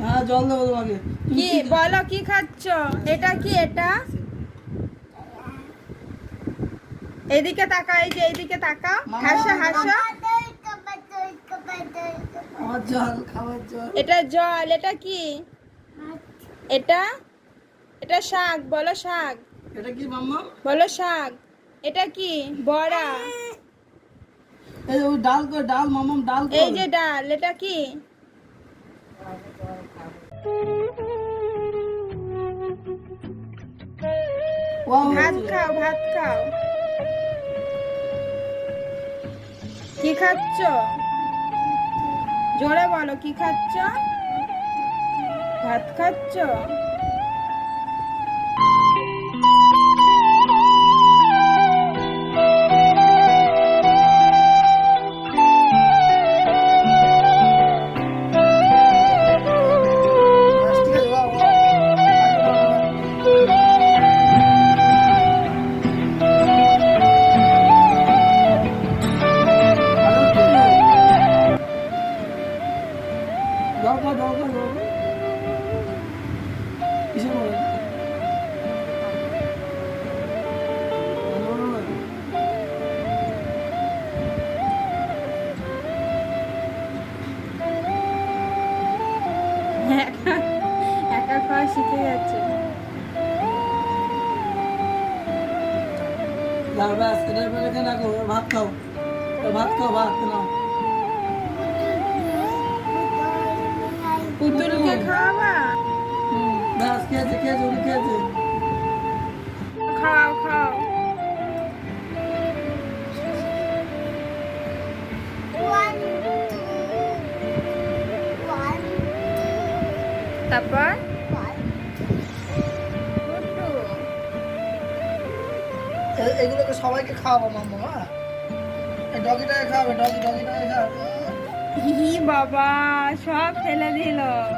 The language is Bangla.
হ্যাঁ জল দেবো তোমাকে। কি বলো কি খাচ্ছ? এটা কি এটা? এদিকে তাকা এই যে এইদিকে তাকা হাসো হাসো। জল খাবার জল। এটা জল এটা কি? এটা? এটা শাক বলো শাক। এটা কি মাম্মা? বলো শাক। এটা কি? বড়া। এই ওই ডাল কর ডাল মামাম ডাল কর। এই যে ডাল এটা কি? ভাত খাও ভাত খাও। কি খাচ্ছ? জোরে বলো কি খাচ্ছ? ভাত খাচ্ছ? দরকার দরকার দরকার। কিসের বলে একা খাওয়া শিখে যাচ্ছে। এবার রাখো ভাত খাও। ভাত খাও ভাত নাও পুতুলকে খাওয়াবা? ব্যাস খেয়েছে খেয়েছে উনি খেয়েছে। খাও খাও। তারপর? এগুলোকে সবাইকে খাওয়াবো মাম্মা এই ডগিটাকে খাওয়াবে ডগি ডগিটাকে খাওয়াবে। বাবা সব ফেলে দিল।